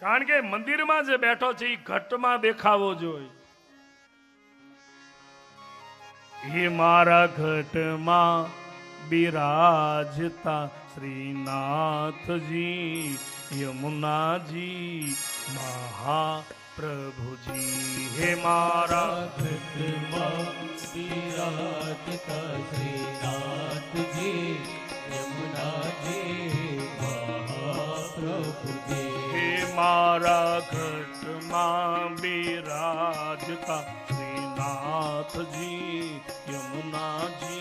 કારણ કે મંદિરમાં જે બેઠો છે એ ઘટમાં દેખાવો જોઈએ હે મારા ઘટમાં બિરાજતા શ્રીનાથજી, યમુનાજી, મહાપ્રભુજી. હે મારા ઘટમાં બિરાજતા શ્રીનાથજી, યમુનાજી મારા ઘટમાં બિરાજતા શ્રીનાથજી યમુનાજી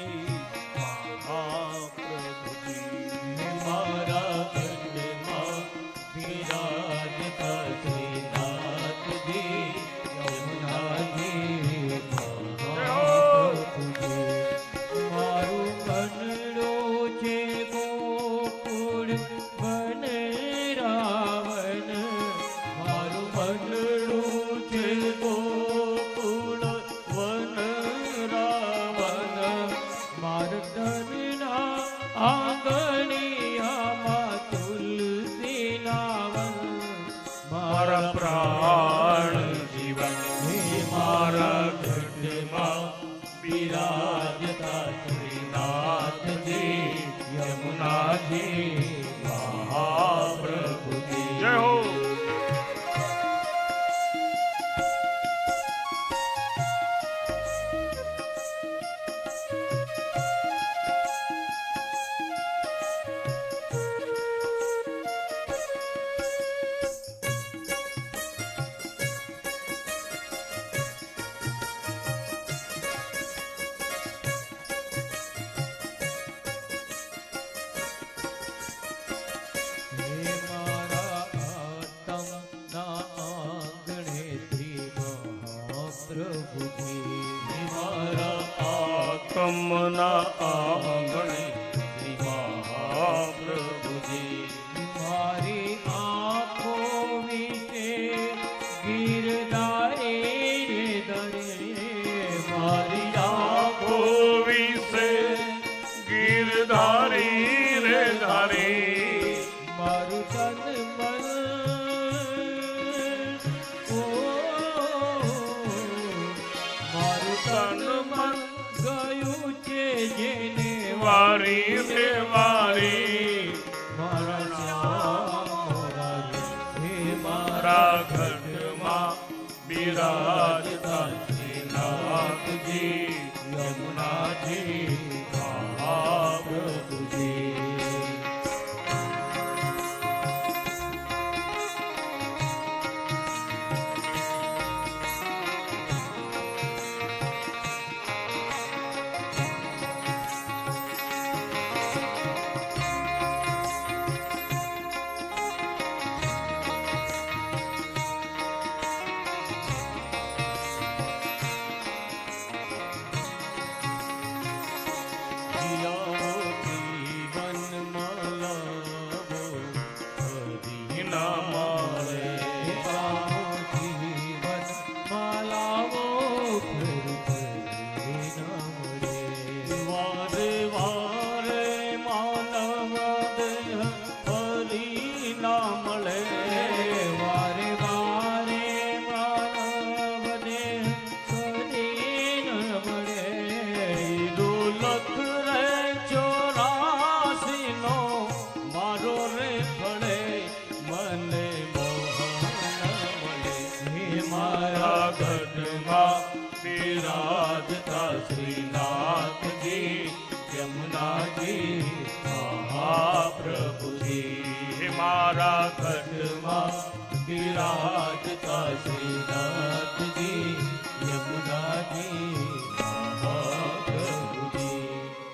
બિરાજતા હે મારા આ કમના શ્રી તન મન ગયું છે જેને વારી રે વારી. મારા ઘટમાં બિરાજતા શ્રીનાથજી યમુનાજી. મળે વારે વારે ફરી ન મળે. દોલત રે મારો રે ફળે, મને મળે. મારા ઘટમાં બિરાજતા શ્રીનાથજી, યમુનાજી મહાપ્રભુજી મારા કટમાં બિરાજતા શ્રી